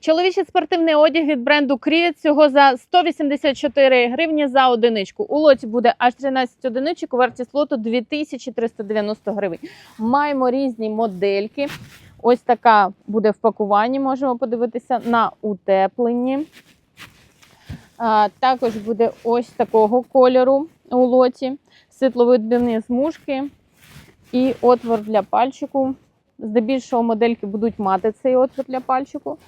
Чоловічий спортивний одяг від бренду Кріт всього за 184 гривні за одиничку. У лоті буде аж 13 одиничок, вартість лоту 2390 гривень. Маємо різні модельки. Ось така буде в пакуванні, можемо подивитися на утепленні. А, також буде ось такого кольору у лоті, світловидбірні змушки і отвор для пальчику. Здебільшого модельки будуть мати цей отвір для пальчику,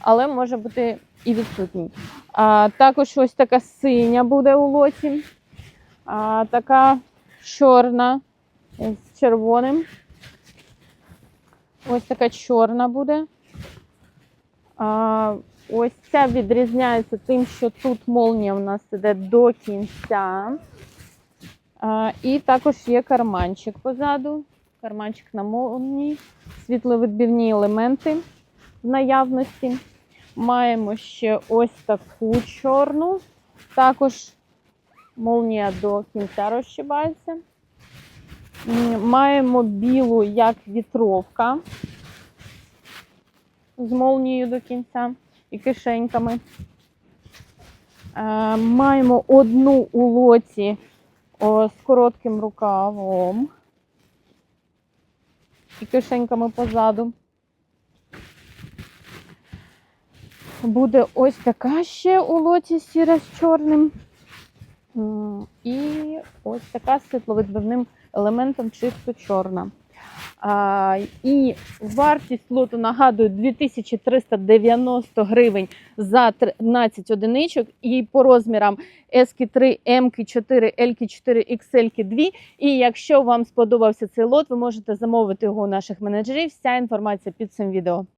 але може бути і відсутній. А, також ось така синя буде у лоті, а, така чорна з червоним. Ось така чорна буде. А, ось ця відрізняється тим, що тут молнія у нас іде до кінця. А, і також є карманчик позаду. Карманчик на молнії, світловидбірні елементи в наявності. Маємо ще ось таку чорну. Також молнія до кінця розшибається. Маємо білу як вітровка з молнією до кінця і кишеньками. Е, Маємо одну у лоті з коротким рукавом і кишеньками позаду. Буде ось така ще у лоті сіра з чорним. І ось така з світловидбивним елементом чисто чорна. А, і вартість лоту нагадую 2390 гривень за 13 одиничок. І по розмірам S3, M4, L4, XL 2. І якщо вам сподобався цей лот, ви можете замовити його у наших менеджерів. Вся інформація під цим відео.